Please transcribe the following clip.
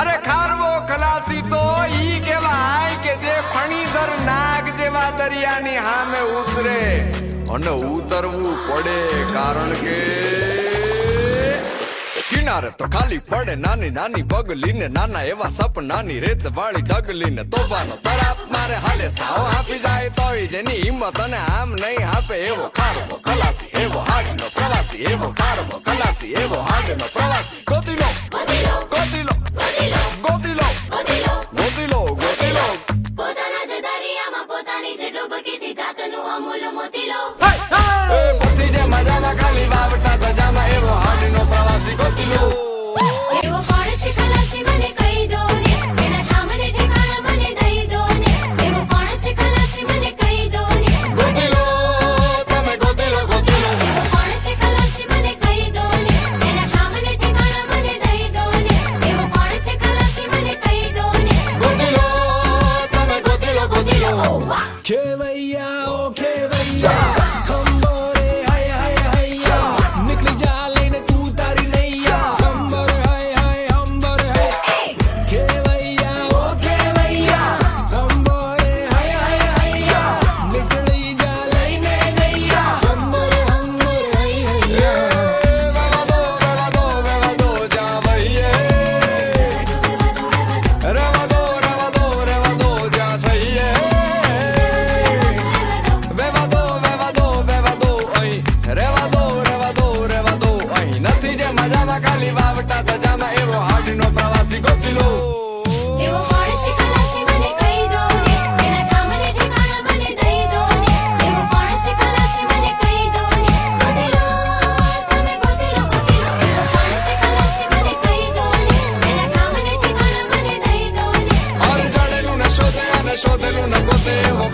અરે ખારવો ખલાસી તો ઈ કેવાય કે જે ફણીધર નાગ જેવા દરિયાની હામે ઉતરે. અને ઉતરવું પડે કારણ કે કિનારે તો ખાલી પડે નાની નાની પગલીને નાના એવા સપનાની રેત વાળી ડગલીને તોફાનો તરાપ મારે હાલે, સાવ આપી જાય તોય જેની હિંમત અને આમ નહીં આપે એવો ખારવો ખલાસી, એવો હાડનો પ્રવાસી, એવો ખારવો ખલાસી, એવો అప్పగిది జాతను అమూలు మోతిలో కేవయ్యా વાવટા ધજામાં એવો હાડનો પ્રવાસી ગોતીલો એવો કોણ છે ખલાસી મને કહી દો ને એના સામને ઠેકાણા મને દઈ દો ને એવો કોણ છે ખલાસી મને કહી દો ને ગોતી લો તમે ગોતી લો ગોતી લો એવો કોણ છે ખલાસી મને કહી દો ને એના સામને ઠેકાણા મને દઈ દો ને હર જડેલું ને શોધે અને શોધેલું ને ગોતે એવો